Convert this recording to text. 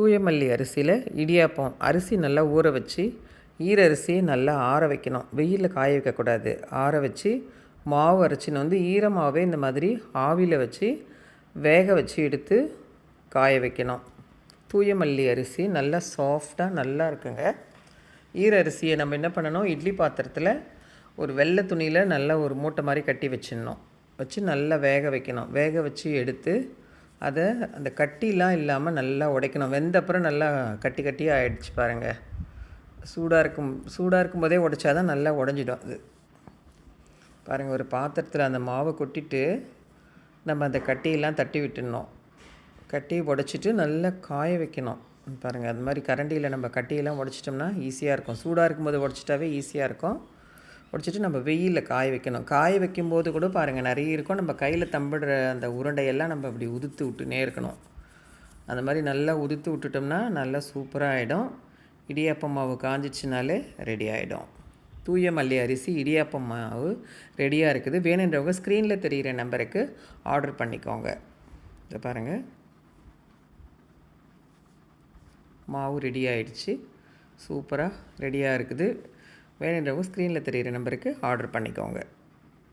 தூயமல்லி அரிசியில் இடியாப்பம் அரிசி நல்லா ஊற வச்சு ஈரரிசியை நல்லா ஆற வைக்கணும். வெயிலில் காய வைக்கக்கூடாது ஆற வச்சு மாவு அரைச்சின்னு வந்து ஈரமாகவே இந்த மாதிரி ஆவியில் வச்சு வேக வச்சு எடுத்து காய வைக்கணும். தூயமல்லி அரிசி நல்லா சாஃப்டாக நல்லா இருக்குங்க. ஈர அரிசியை நம்ம என்ன பண்ணணும்? இட்லி பாத்திரத்தில் ஒரு வெள்ளை துணியில் நல்லா ஒரு மூட்டை மாதிரி கட்டி வச்சிடணும். வச்சு நல்லா வேக வைக்கணும். வேக வச்சு எடுத்து அதை அந்த கட்டிலாம் இல்லாமல் நல்லா உடைக்கணும். வெந்த அப்புறம் நல்லா கட்டி கட்டியாக ஆகிடுச்சு பாருங்கள் சூடாக இருக்கும் சூடாக இருக்கும்போதே உடைச்சா தான் நல்லா உடஞ்சிடும் அது. பாருங்கள் ஒரு பாத்திரத்தில் அந்த மாவை கொட்டிட்டு நம்ம அந்த கட்டியெல்லாம் தட்டி விட்டுடணும். கட்டி உடச்சிட்டு நல்லா காய வைக்கணும். பாருங்கள் அது மாதிரி கரண்டியில் நம்ம கட்டியெல்லாம் உடச்சிட்டோம்னா ஈஸியாக இருக்கும். சூடாக இருக்கும்போது உடச்சிட்டாவே ஈஸியாக இருக்கும். உடச்சிட்டு நம்ம வெயிலில் காய வைக்கணும். காய வைக்கும்போது கூட பாருங்கள் நிறைய இருக்கும். நம்ம கையில் தம்பிடுற அந்த உருண்டையெல்லாம் நம்ம அப்படி உதுத்து விட்டுனே இருக்கணும். அந்த மாதிரி நல்லா உதுத்து விட்டுட்டோம்னா நல்லா சூப்பராக ஆகிடும் இடியாப்பம் மாவு காஞ்சிச்சினாலே ரெடி ஆகிடும் தூய மல்லி அரிசி இடியாப்பம் மாவு ரெடியாக இருக்குது. வேணுன்றவங்க ஸ்க்ரீனில் தெரிகிற நம்பருக்கு ஆர்டர் பண்ணிக்கோங்க. இதை பாருங்கள் மாவு ரெடி ஆகிடுச்சு சூப்பராக ரெடியாக இருக்குது. வேணுன்றவங்க ஸ்க்ரீனில் தெரிகிற நம்பருக்கு ஆர்டர் பண்ணிக்கோங்க.